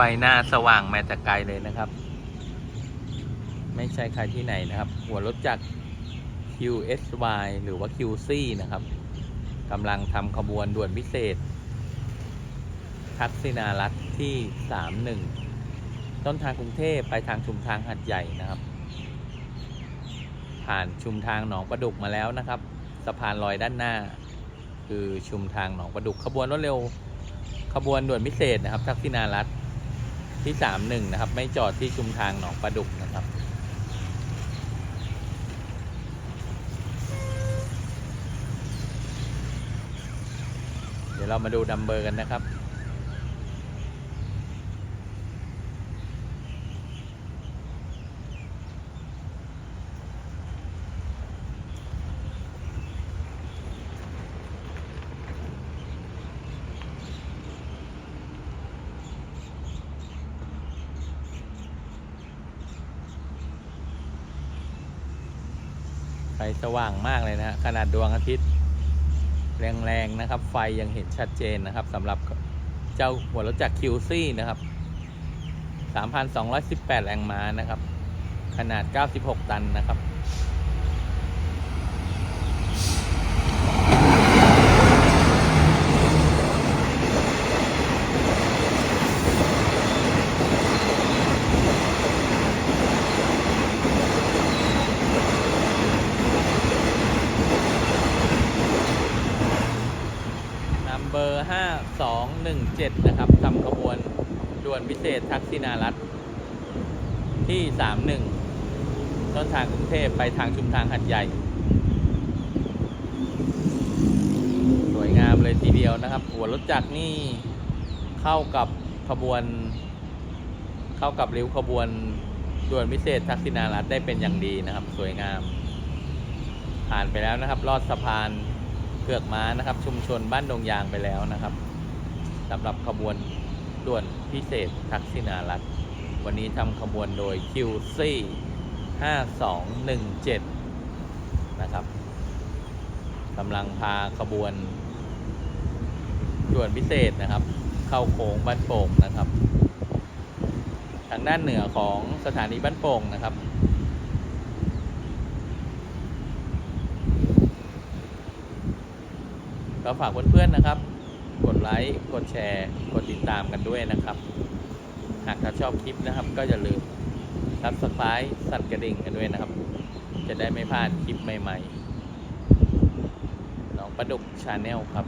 ฟหน้าสว่างแม้แต่ไกลเลยนะครับ ไม่ใช่ใครที่ไหนนะครับ หัวรถจักร QSY หรือว่า QC นะครับกำลังทำขบวนด่วนพิเศษ ทักษิณารัฐที่ 31 ต้นทางกรุงเทพไปทางชุมทางหัดใหญ่นะครับ ผ่านชุมทางหนองประดุกมาแล้วนะครับ สะพานลอยด้านหน้า คือชุมทางหนองประดุกขบวนรถเร็วขบวนด่วนพิเศษนะครับ ทักษิณารัฐ ที่สามหนะครับ ไม่จอดที่ชุมทางหนองประดุกนะครับ เดี๋ยวเรามาดูดัมเบอร์กันนะครับ ฟสว่างมากเลยนะฮะขนาดดวงอาทิตย์ แรงๆนะครับ ไฟยังเห็นชัดเจนนะครับสำหรับเจ้าหัวรถจักร QC นะครับ 3,218 แรงม้านะครับ ขนาด 96 ตันนะครับ อร์ห้าสองหนึ่งเจ็ดนะครับทำขบวนด่วนพิเศษทักษิณารัฐที่สามหนึ่งต้นทางกรุงเทพไปทางชุมทางหัดใหญ่ สวยงามเลยทีเดียวนะครับ หัวรถจักรนี่เข้ากับขบวน เข้ากับริ้วขบวนด่วนพิเศษทักษิณารัฐได้เป็นอย่างดีนะครับ สวยงาม ผ่านไปแล้วนะครับ ลอดสะพาน เกือกม้านะครับ ชุมชนบ้านดงยางไปแล้วนะครับสำหรับขบวนด่วนพิเศษทักษิณารัฐวันนี้ทำขบวนโดย QC 5217 นะครับกำลังพาขบวนด่วนพิเศษนะครับ เข้าโค้งบ้านโป่งนะครับ ทางด้านเหนือของสถานีบ้านโป่งนะครับ ก็ฝากเพื่อนๆนะครับ กดไลค์กดแชร์ กดติดตามกันด้วยนะครับ หากถ้าชอบคลิปนะครับ ก็อย่าลืมซับสไครต์สั่นกระดิ่งกันด้วยนะครับ จะได้ไม่พลาดคลิปใหม่ๆน้องประดุกชาแนลครับ